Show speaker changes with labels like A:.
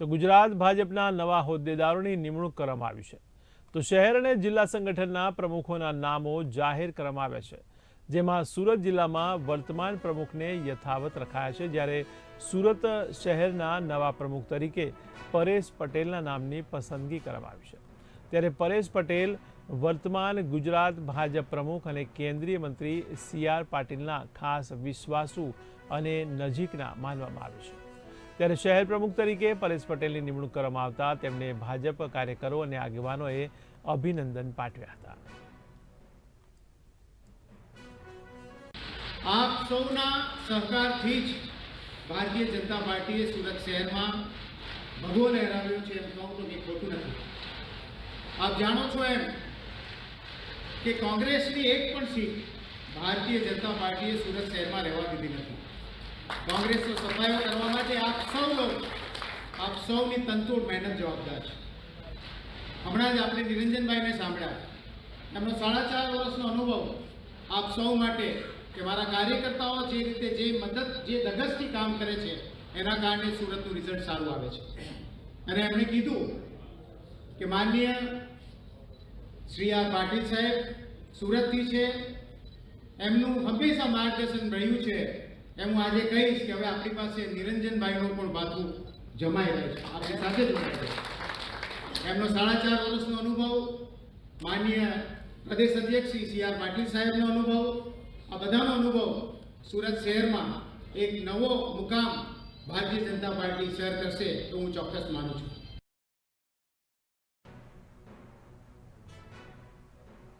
A: તો ગુજરાત ભાજપના નવા હોદ્દેદારોની નિમણૂક કરવામાં આવી છે. તો શહેર અને જિલ્લા સંગઠનના પ્રમુખોના નામો જાહેર કરવામાં આવ્યા છે, જેમાં સુરત જિલ્લામાં વર્તમાન પ્રમુખને યથાવત રખાયા છે, જ્યારે સુરત શહેરના નવા પ્રમુખ તરીકે પરેશ પટેલના નામની પસંદગી કરવામાં આવી છે. ત્યારે પરેશ પટેલ વર્તમાન ગુજરાત ભાજપ પ્રમુખ અને કેન્દ્રીય મંત્રી સી આર પાટીલના ખાસ વિશ્વાસુ અને નજીકના માનવામાં આવે છે. ત્યારે શહેર પ્રમુખ તરીકે પરેશ પટેલની નિમણૂક કરવામાં આવતા તેમને ભાજપ કાર્યકરો અને આગેવાનોએ અભિનંદન પાઠવ્યા હતા.
B: આપ સૌના સહકારથી જ ભારતીય જનતા પાર્ટીએ સુરત શહેરમાં ભગવો લહેરાવ્યો છે એમ કહું તો કે ખોટું નથી. આપ જાણો છો એમ કે કોંગ્રેસની એક પણ સીટ ભારતીય જનતા પાર્ટીએ સુરત શહેરમાં રહેવા દીધી નથી. કોંગ્રેસનો સફાયો કરવા માટે આપ સૌ લોકો આપ સૌની તંતુર મહેનત જવાબદાર છે. હમણાં જ આપણે નિરંજનભાઈને સાંભળ્યા. એમનો સાડા ચાર વર્ષનો અનુભવ આપ સૌ માટે કે મારા કાર્યકર્તાઓ જે રીતે જે મદદ, જે ધગસથી કામ કરે છે, એના કારણે સુરતનું રિઝલ્ટ સારું આવે છે. અને એમણે કીધું કે માનનીય શ્રી આર પાટીલ સાહેબ સુરતથી છે. એમનું હંમેશા માર્ગદર્શન રહ્યું છે. એમ હું આજે કહીશ કે હવે આપણી પાસે નિરંજનભાઈનું પણ બાથું જમાઈ રહ્યું છે. આપણી સાથે જોડાય છે. એમનો સાડા ચાર વર્ષનો અનુભવ, માનનીય પ્રદેશ અધ્યક્ષ શ્રી સી આર પાટીલ સાહેબનો અનુભવ, આ બધાનો અનુભવ સુરત શહેરમાં એક નવો મુકામ ભારતીય જનતા પાર્ટી શહેર કરશે તો હું ચોક્કસ માનું છું.